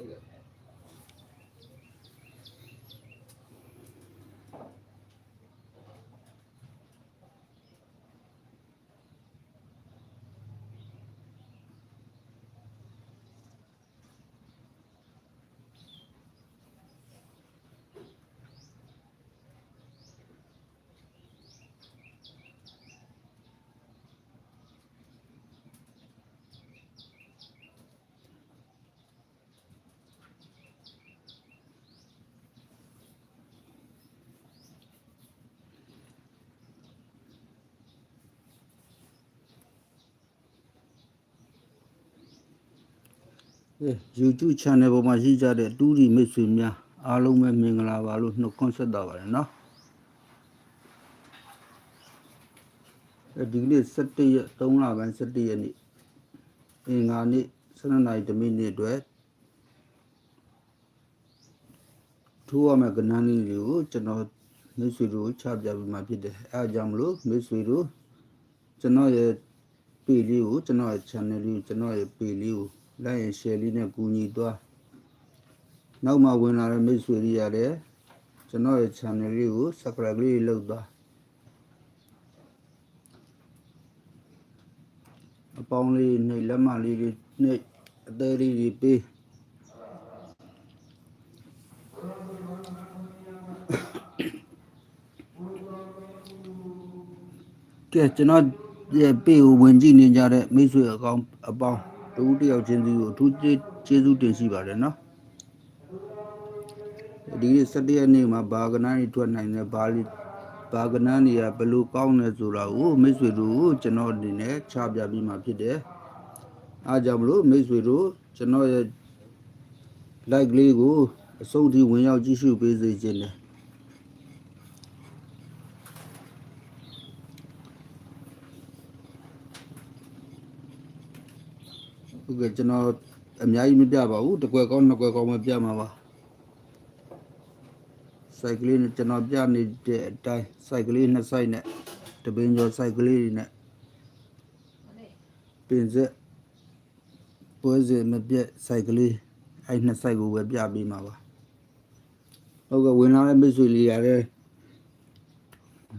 အဲ YouTube channel ပေါ်မှာရှိကြတဲ့တူရီမိတ်ဆွေများအားလုံးပဲမင်္ဂလာပါလို့နှုတ်ခွန်းဆက်တာပါတယ်နော်အဲဒီကနေ့17ရက်3လပိုင်း17ရက်နေ့အင်္ဂါနေ့12နာရီတမိနစ်အတွက်ထိုးရမယ့်ကဏ္ဍလေးတွေကိုကျွန်တော်မိတ်ဆွေတို့ချပြပေးမှာဖြစ်တယ်အဲအကြောင်းမလို့မိတ်ဆွေတို့ကျွန်တော်ရဲ့ page လေးကိုကျွန်တော်ရဲ့ channel လေးကိုကျွန်တော်ရဲ့ page လေးကို like and share လေးနဲ့ကူညီသွားနောက်မှဝင်လာတဲ့မိတ်ဆွေတွေရတယ်ကျွန်တော်ရဲ့ channel လေးကို subscribe လေးလုပ်သွားအပေါင်းလေးနှိပ်လက်မလေးတွေနှိပ်အသေးလေးတွေပေးကဲကျွန်တော်ရဲ့ပေကိုဝင်ကြည့်နေကြတဲ့မိတ်ဆွေအကောင်အပေါင်း တူတယောက်ချင်းစီကိုအထူးကျေးကျေးဇူးတင်ရှိပါတယ်နော်ဒီနေ့17ရက်နေ့မှာဘာကနန်းကြီးထွက်နိုင်တယ်ဘာလီဘာကနန်းကြီးကဘယ်လိုကောင်းလဲဆိုတာကိုမိတ်ဆွေတို့ကိုကျွန်တော်အနေနဲ့ချပြပြီးမှဖြစ်တယ်အားကြောင့်မလို့မိတ်ဆွေတို့ကျွန်တော်ရဲ့ like လေးကိုအဆုံးထိဝင်ရောက်ကြည့်ရှုပေးစေခြင်းတယ် ဟုတ်ကဲ့ကျွန်တော်အများကြီးမပြပါဘူးတစ်ကွက်ကောင်းနှစ်ကွက်ကောင်းပဲပြမှာပါစိုက်ကလေးနဲ့ကျွန်တော်ပြနေတဲ့အတိုင်းစိုက်ကလေးနှစ်စိုက်နဲ့တပင်းကျော်စိုက်ကလေးတွေနဲ့ပင်စက်ပွဲစဉ်မပြတ်စိုက်ကလေးအဲ့နှစ်စိုက်ကိုပဲပြပေးမှာပါဟုတ်ကဲ့ဝင်လာတဲ့မိတ်ဆွေလေးရတယ်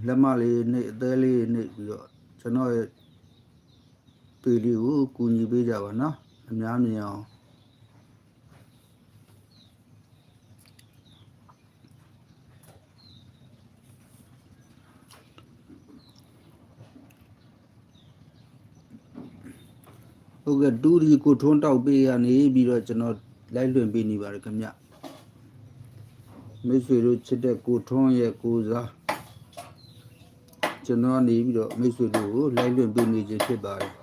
လက်မလေးနဲ့အသေးလေးနဲ့ပြီးတော့ကျွန်တော်ရဲ့ပေလေးကိုကူညီပေးကြပါနော် အများမြင်အောင်ဟုတ်ကဲ့တူရီကိုထွန်းတောက်ပေးရနေပြီးတော့ကျွန်တော်လိုက်လွင်ပေးနေပါတယ်ခင်ဗျမိတ်ဆွေတို့ချစ်တဲ့ကိုထွန်းရဲ့ကိုစားကျွန်တော်နေပြီးတော့မိတ်ဆွေတို့ကိုလိုက်လွင်ပေးနေခြင်းဖြစ်ပါတယ်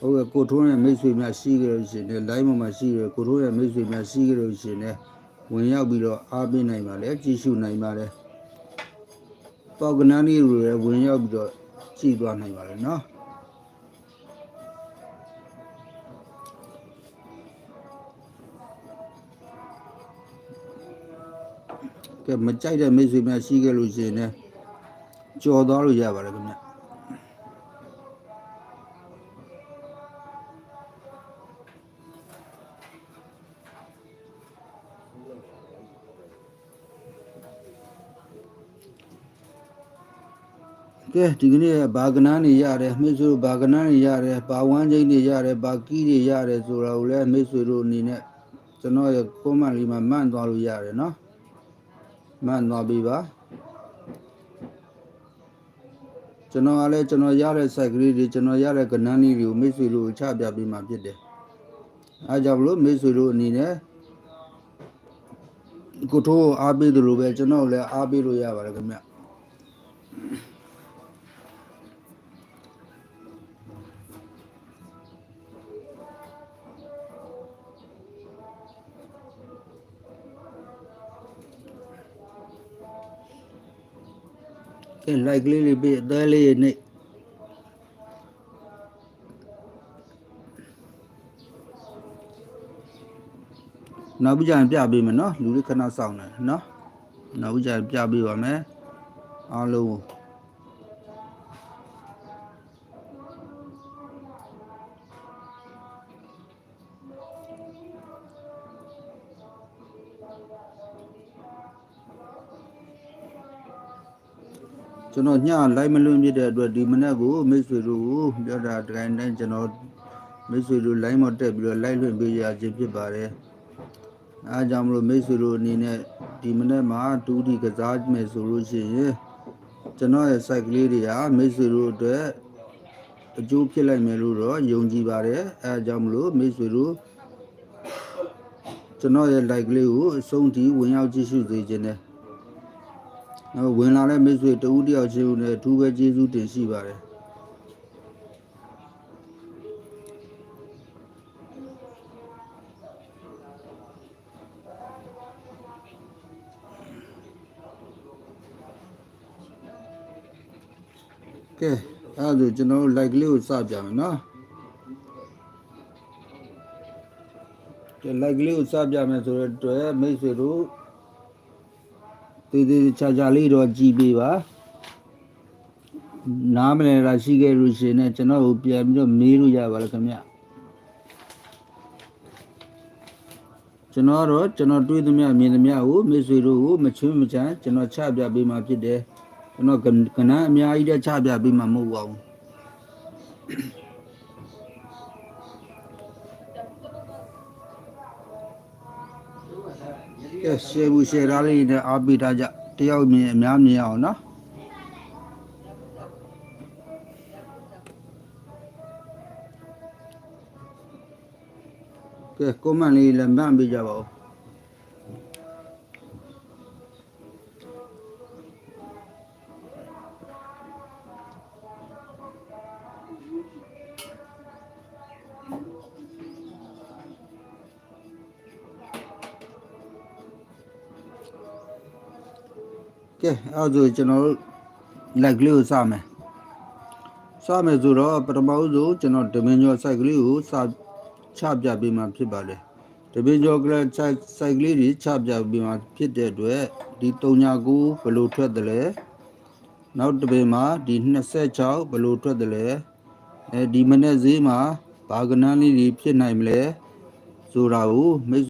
ဟုတ်ကဲ့ကိုထွန်းရဲ့မိတ်ဆွေများရှိကြလို့ရှိရင်လည်း line ပေါ်မှာရှိရကိုထွန်းရဲ့မိတ်ဆွေများရှိကြလို့ရှိရင်လည်းဝင်ရောက်ပြီးတော့အားပေးနိုင်ပါလေကြည့်ရှုနိုင်ပါလေပေါကနန်းလေးတွေလည်းဝင်ရောက်ပြီးတော့ကြည့်သွားနိုင်ပါလေနော်ကဲမကြိုက်တဲ့မိတ်ဆွေများရှိကြလို့ရှိရင်လည်းကြော်သွားလို့ရပါတယ်ခင်ဗျ ကဲဒီကနေ့ဘာကနားနေရတယ်မိတ်ဆွေတို့ဘာကနားနေရတယ်ဘာဝမ်းချင်းနေရတယ်ဘာကီးတွေရတယ်ဆိုတာကိုလည်းမိတ်ဆွေတို့အနေနဲ့ကျွန်တော်ရဲ့ကွန်မန့်လေးမှာမှန်သွားလို့ရတယ်နော်မှန်သွားပြီပါကျွန်တော်ကလည်းကျွန်တော်ရတဲ့ site ကလေးတွေကျွန်တော်ရတဲ့ကဏ္ဍလေးတွေကိုမိတ်ဆွေတို့ချပြပေးမှဖြစ်တယ်အဲကြောင့်မလို့မိတ်ဆွေတို့အနေနဲ့ကိုထိုးအားပေးတယ်လို့ပဲကျွန်တော်လည်းအားပေးလို့ရပါတယ်ခင်ဗျ ကဲ like လေးလေးပေးအသေးလေးနဲ့နောက်ပြီးကြရင်ပြပေးမယ်နော်လူတွေခဏစောင့်နေနော်နောက်ပြီးကြရင်ပြပေးပါမယ်အားလုံး ကိုကျွန်တော်ညလိုက်မလွင့်ပြတဲ့အတွက်ဒီမနေ့ကိုမိတ်ဆွေတို့ကိုပြောတာတကိုင်းတိုင်းကျွန်တော်မိတ်ဆွေတို့ line မတက်ပြီးတော့လိုက်လွင့်ပေးရခြင်းဖြစ်ပါတယ်အားကြောင့်မလို့မိတ်ဆွေတို့အနေနဲ့ဒီမနေ့မှာတူတီကစားမယ်ဆိုလို့ရှိရင်ကျွန်တော်ရဲ့ site ကလေးတွေဟာမိတ်ဆွေတို့အတွက်အကျိုးဖြစ်လိုက်မယ်လို့တော့ယုံကြည်ပါတယ်အဲအကြောင်းမလို့မိတ်ဆွေတို့ကျွန်တော်ရဲ့ like လေးကိုအဆုံးထိဝင်ရောက်ကြည့်ရှုစေခြင်းနဲ့နော် ဝင်လာတဲ့မိတ်ဆွေတဦးတယောက်ချင်းဦးနဲ့အထူးပဲကျေးဇူးတင်ရှိပါတယ်ကဲအဲဒါဆိုကျွန်တော်တို့ like လေးကိုစပြမယ်နော်ကဲ like လေးကိုစပြမယ်ဆိုတော့အတွက်မိတ်ဆွေတို့ တည်တည်ချာချာလေးတော့ကြည်ပေးပါနားမလည်တာရှိခဲ့လို့ရှရင်ねကျွန်တော်ကိုပြန်ပြီးတော့မေးလို့ရပါလားခင်ဗျကျွန်တော်တော့ကျွန်တော်တွေးသမျှမြင်သမျှကိုမိတ်ဆွေတို့ကိုမချွင်းမချမ်းကျွန်တော်ချပြပေးမှာဖြစ်တယ်ကျွန်တော်ကဏ္ဍအများကြီးတဲ့ချပြပေးမှာမဟုတ်ပါဘူး ကဲရှယ်ဘူးရှယ်သားလေးနဲ့အားပေးထားကြတယောက်မြင်အများမြင်အောင်နော်ကဲကွန်မန့်လေးလည်းမှတ်ပေးကြပါဦး ကဲအဲ့ဒါဆိုကျွန်တော်တို့ like လေးကိုစမယ်စမယ်ဆိုတော့ပထမဦးဆုံးကျွန်တော်ဒမင်ကျော် site ကလေးကိုစချပြပေးမှာဖြစ်ပါတယ်ဒမင်ကျော်ကလေး site site ကလေးတွေချပြပေးမှာဖြစ်တဲ့အတွက်ဒီ39ဘယ်လိုထွက်တယ်လဲနောက်တစ်ပင်မှာဒီ26ဘယ်လိုထွက်တယ်လဲအဲဒီမနေ့ဈေးမှာဘာကနန်းလေးတွေဖြစ်နိုင်မလဲဆိုတာကိုမိတ်